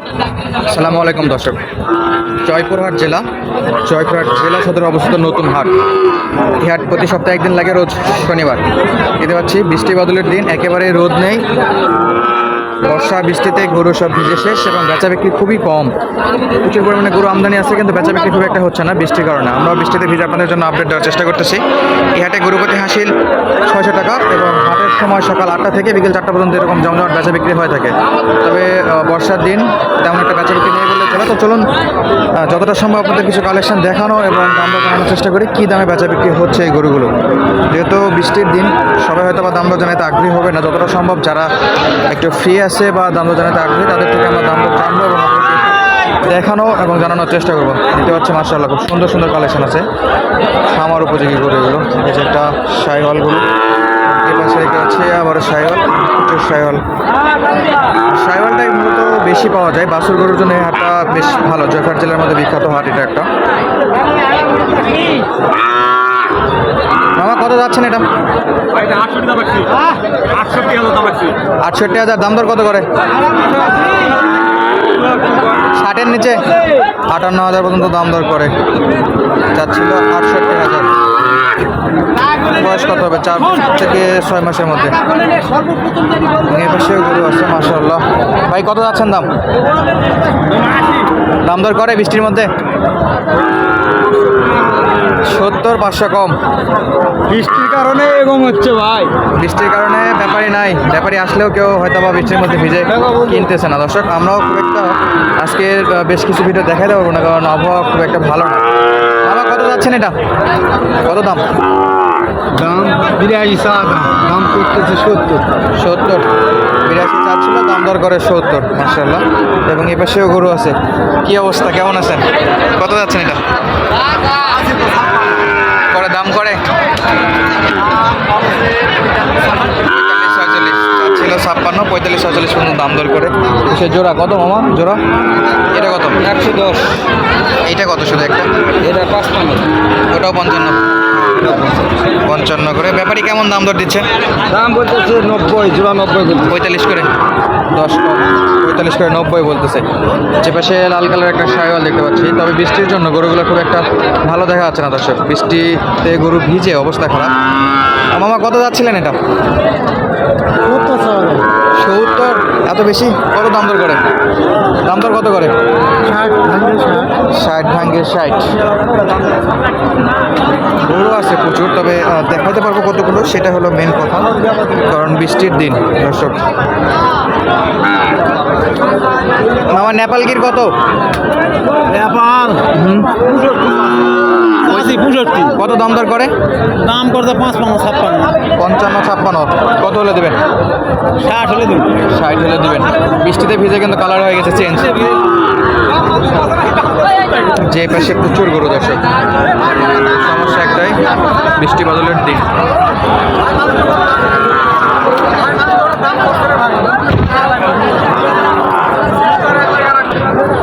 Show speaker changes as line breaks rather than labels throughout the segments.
আসসালামু আলাইকুম দর্শক। জয়পুরহাট জেলা জয়পুরহাট জেলা সদর অবস্থিত নতুন হাট। এই হাট প্রতি সপ্তাহে একদিন লাগে রোজ শনিবার। দেখতে পাচ্ছি, বৃষ্টি বদলের দিন, একেবারে রোদ নেই। বর্ষা, বৃষ্টিতে গরু সব ভিজে শেষ এবং বেচা বিক্রি খুবই কম। প্রচুর পরিমাণে গরু আমদানি আছে, কিন্তু বেচা বিক্রি খুব একটা হচ্ছে না বৃষ্টির কারণে। আমরাও বৃষ্টিতে ভিজে আপনাদের জন্য আপডেট দেওয়ার চেষ্টা করতেছি। এই হাটে গরু প্রতি হাসিল ছয়শো টাকা এবং হাটের সময় সকাল আটটা থেকে বিকেল চারটা পর্যন্ত এরকম জমজমাট বেচা বিক্রি হয়ে থাকে। তবে বর্ষার দিন তেমন একটা বেচা বিক্রি নেই বলে তো চলুন যতটা সম্ভব আপনাদের কিছু কালেকশন দেখানো এবং দাম দর জানানোর চেষ্টা করি, কী দামে বেচা বিক্রি হচ্ছে এই গরুগুলো। যেহেতু বৃষ্টির দিন, সবাই হয়তো বা দাম দর জানাতে আগ্রহী হবে না। যতটা সম্ভব যারা একটু ফ্রি আছে বা দাম দর জানাতে আগ্রহী, তাদের থেকে আমরা দাম দর জানব এবং দেখানো এবং জানানোর চেষ্টা করব। দেখতে পাচ্ছি মার্শাল্লাহ খুব সুন্দর সুন্দর কালেকশন আছে। খামার উপযোগী গরু এগুলো। এই যে একটা সাইহলগুলো এ পাশে রেখে আছে আবার সাইহল প্রচুর সাইহল সাইহলটাই মূলত বেশি পাওয়া যায়। বাসুর গরুর জন্য হাটটা বেশ ভালো। জয়ফাট জেলার মধ্যে বিখ্যাত হাট এটা একটা। মামা, কত যাচ্ছেন এটা?
আটষট্টি হাজার, দাম
দর কত করে? ষাটের নিচে। আটান্ন হাজার পর্যন্ত দাম দর করে। যাচ্ছিল আটষট্টি হাজার। বয়স কত হবে? চার থেকে ছয় মাসের মধ্যে। এ পাশেও গরু আছে মাসাল্লাহ ভাই কত যাচ্ছেন দাম? দাম দর করে বৃষ্টির মধ্যে? সত্তর পাঁচশো কম।
বৃষ্টির কারণে এরকম হচ্ছে ভাই।
বৃষ্টির কারণে ব্যাপারই নাই। ব্যাপারই আসলেও কেউ হয়তো বা বৃষ্টির মধ্যে ভিজে কিনতেছে না। দর্শক আমরাও খুব একটা আজকে বেশ কিছু ভিডিও দেখাতে পারব না কারণ আবহাওয়া খুব একটা ভালো না। যাচ্ছেন এটা? কত দাম?
দাম বিরাশি চা দাম দাম করতেছে সত্তর।
সত্তর। বিরাশি চাচ্ছিল দাম দর করে সত্তর মার্শাল্লাহ এবং এ পাশেও গরু আছে। কি অবস্থা? কেমন আছেন? কত যাচ্ছেন এটা করে দাম করে পঁয়তাল্লিশ ছয়চল্লিশ ছিল ছাপ্পান্ন পঁয়তাল্লিশ ছয়চল্লিশ পর্যন্ত দাম দর করে। সে জোড়া কত মামা? জোড়া? এটা কত?
একশো দশ।
এইটা কত শুধু একটা?
এটা পাঁচপান্ন।
ওটাও পঞ্চান্ন। পঞ্চান্ন করে। ব্যাপারী কেমন দাম দর দিচ্ছে?
দাম বলতেছে নব্বই জোড়া নব্বই
পঁয়তাল্লিশ করে? দশ পঁয়তাল্লিশ করে নব্বই বলতেছে। যে পাশে লাল কালার একটা সাইওয়াল দেখতে পাচ্ছি। তবে বৃষ্টির জন্য গরুগুলো খুব একটা ভালো দেখা যাচ্ছে না দর্শক। বৃষ্টিতে গরু ভিজে অবস্থা খারাপ। মামা কত যাচ্ছিলেন এটা? সত্তর। এত বেশি? কত দাম দর করে? দাম দর কত করে? ষাট ভাঙ্গের ষাট। গরু আছে প্রচুর তবে দেখাতে পারব কতগুলো সেটা হলো মেন কথা কারণ বৃষ্টির দিন দর্শক। মামা নেপালগির কত?
নেপাল।
হুম।
আশি পঁয়ষট্টি।
কত দাম দর করে?
দাম করতে পাঁচপান্ন ছাপ্পান্ন।
পঞ্চান্ন ছাপ্পান্ন। কত হলে দেবেন?
ষাট হলে দেবেন
ষাট হলে দেবেন। বৃষ্টিতে ভিজে কিন্তু কালার হয়ে গেছে চেঞ্জ যে পাশে প্রচুর গরু দর্শক। সমস্যা একটাই বৃষ্টি বদলের দিন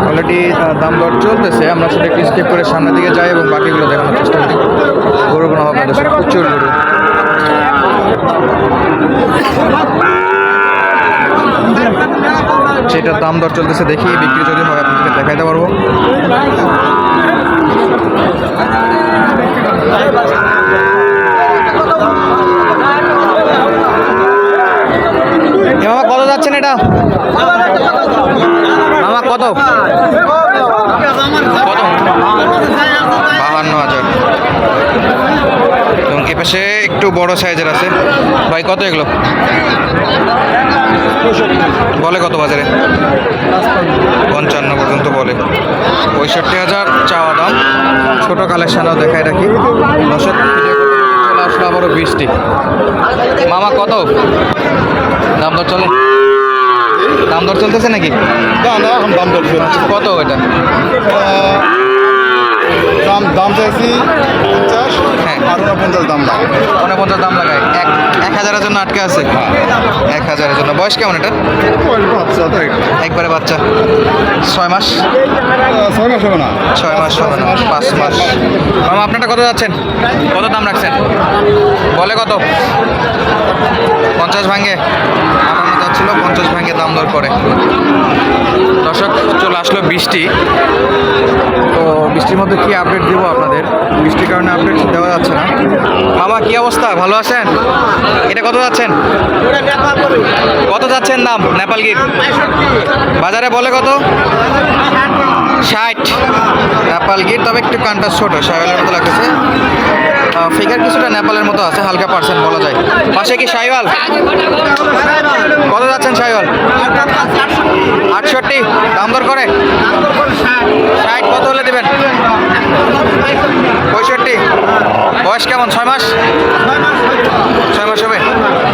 অলরেডি দাম দর চলতেছে আমরা একটু স্কিপ করে সামনের দিকে যাই এবং বাকিগুলো দেখানোর চেষ্টা করি। গরু কোনো হবে না দর্শক প্রচুর গরু। সেটার দাম দর চলতেছে দেখি, বিক্রি যদি হয় আপনাদেরকে দেখাইতে পারব। মামা, কত যাচ্ছেন এটা? কত কত বাহান্ন হাজার এবং এ পাশে একটু বড় সাইজের আছে। ভাই কত এগুলো? বলে কত বাজারে? পঞ্চান্ন পর্যন্ত বলে। পঁয়ষট্টি হাজার চাওয়া দাম। ছোটো কালেকশনও দেখায় রাখি। করতে চলে আসলো আবারও বৃষ্টি। মামা কত? দাম দর চলে দাম দর চলতেছে নাকি?
এখন দাম দর
কত এটা?
দাম দাম চাইছি পঞ্চাশ
হ্যাঁ।
আর পঞ্চাশ দাম দাম
উনপঞ্চাশ দাম লাগায় এক এক হাজারের জন্য আটকে আছে? এক হাজারের জন্য। বয়স কেমন এটা একবারে বাচ্চা। ছয় মাস?
ছয় মাস হবে না।
ছয় মাস হবে না পাঁচ মাস। মামা আপনারটা কত যাচ্ছেন? কত দাম রাখছেন? বলে কত? পঞ্চাশ ভাঙ্গে আটান্ন যাচ্ছিল পঞ্চাশ ভাঙ্গে দাম দর করে। দর্শক চলে আসলো বৃষ্টি। বৃষ্টির মধ্যে কি আপডেট দেবো আপনাদের? বৃষ্টির কারণে আপডেট দেওয়া যাচ্ছে না। মামা কি অবস্থা? ভালো আছেন? এটা কত যাচ্ছেন? কত যাচ্ছেন দাম নেপাল গির বাজারে বলে কত? ষাট। নেপাল গির তবে একটু কানটা ছোট সাইওয়ালের মতো লাগতেছে। ফিগার কিছুটা নেপালের মতো আছে হালকা পার্সেন্ট বলা যায়। পাশে কি সাইওয়াল কত যাচ্ছেন সাইওয়াল আটষট্টি। দাম দর করে? ষাট। কত হলে দেবেন? পঁয়ষট্টি। বয়স কেমন? ছয় মাস? ছয় মাস হবে?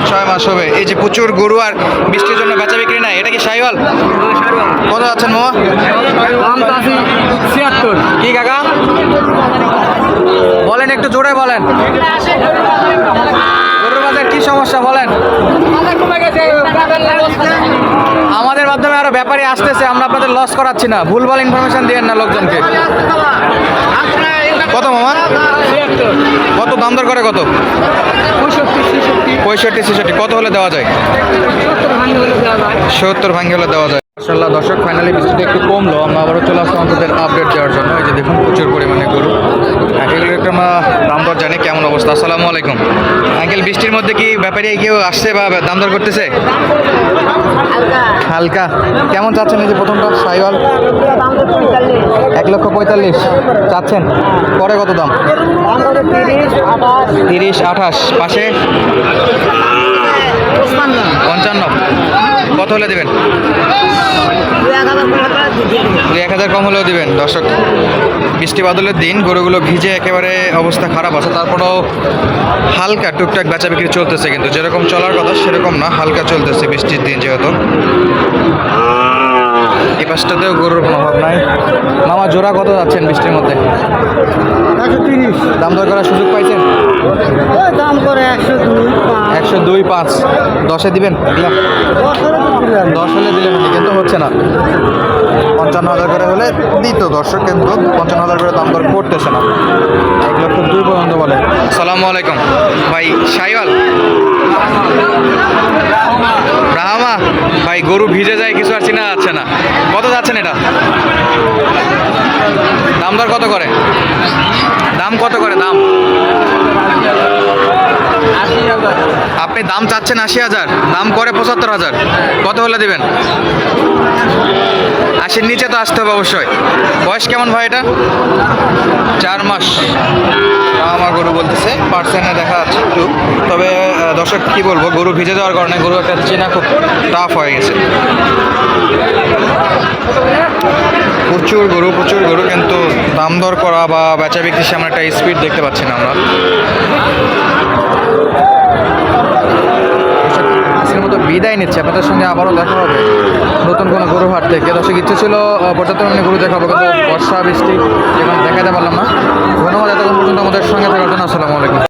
ছয় মাস হবে। এই যে প্রচুর গরু আর বৃষ্টির জন্য বেচা বিক্রি নাই এটা কি সাইওয়াল কত যাচ্ছেন মামা?
ছিয়াত্তর।
কি কাকা? বলেন একটু জোরে বলেন। কি সমস্যা বলেন? আমাদের মাধ্যমে আরও ব্যাপারী আসতেছে, আমরা আপনাদের লস করাচ্ছি না। ভুলভাল ইনফরমেশন দিয়েন না লোকজনকে। কত মামা? কত দাম দর করে কত?
পঁয়ষট্টি, ছেষট্টি,
কত হলে দেওয়া যায়?
সত্তর
ভাঙ্গি হলে দেওয়া যায়। মাসাল্লাহ দর্শক ফাইনালি বৃষ্টিটা একটু কমলো। আমরা আবারও চলে আসলাম আপনাদের আপডেট দেওয়ার জন্য। এই যে দেখুন, প্রচুর পরিমাণে গরু। আমরা দাম দর জানি কেমন অবস্থা। আসসালামু আলাইকুম। আঙ্কেল বৃষ্টির মধ্যে কি ব্যাপারে কেউ আসছে বা দাম দর করতেছে? হালকা। কেমন চাচ্ছেন এই যে প্রথমটা সাইওয়াল এক লক্ষ পঁয়তাল্লিশ। চাচ্ছেন? পরে কত দাম? তিরিশ আঠাশ। পাশে? পঞ্চান্ন। কত হলে দেবেন? দুই এক হাজার কম হলেও দিবেন দর্শক। বৃষ্টি বাদলের দিন গরুগুলো ভিজে একেবারে অবস্থা খারাপ আছে। তারপরেও হালকা টুকটাক বেচা বিক্রি চলতেছে কিন্তু যেরকম চলার কথা সেরকম না হালকা চলতেছে বৃষ্টির দিন যেহেতু। এই পাশটাতেও গরুর কোনো অভাব নাই। মামা জোড়া কত যাচ্ছেন বৃষ্টির মধ্যে? দাম দর করার সুযোগ পাইছেন?
দাম করে একশো দুই
একশো দুই পাঁচ। দশে দিবেন? দশ হলে দিলেন কিন্তু হচ্ছে না। পঞ্চান্ন হাজার করে হলে দিত দর্শক কিন্তু পঞ্চান্ন হাজার করে দাম দর করতেছে না। এক লক্ষ দুই পর্যন্ত বলে। সালামু আলাইকুম। ভাই সাইওয়াল? রাহামা? ভাই গরু ভিজে যায় কিছু আর চিনা যাচ্ছে না। কত যাচ্ছেন এটা? দাম দর কত করে? দাম কত করে? দাম? আপনি দাম চাচ্ছেন আশি হাজার, দাম করে পঁচাত্তর হাজার। কত হলে দেবেন? আশির নিচে তো আসতে হবে অবশ্যই। বয়স কেমন ভাই এটা? চার মাস। আমার গরু বলতেছে, পার্সেন্টে দেখা যাচ্ছে একটু। তবে দর্শক, কি বলব, গরু ভিজে যাওয়ার কারণে গরু একটা চেনা খুব টাফ হয়ে গেছে। প্রচুর গরু প্রচুর গরু, কিন্তু দাম দর করা বা বেচা বিক্রির সামনে একটা স্পিড দেখতে পাচ্ছি না আমরা। বিদায় নিচ্ছে, আপনাদের সঙ্গে আবারও দেখা হবে। নতুন কোনো গরু হাট থেকে। দর্শক, ইচ্ছে ছিল পর্যাপ্ত মানে গরু দেখাবো, কিন্তু বর্ষা, বৃষ্টি, এখানে দেখাতে পারলাম না। ধন্যবাদ এতক্ষণ পর্যন্ত আমাদের সঙ্গে থাকার জন্য। আসসালামু আলাইকুম।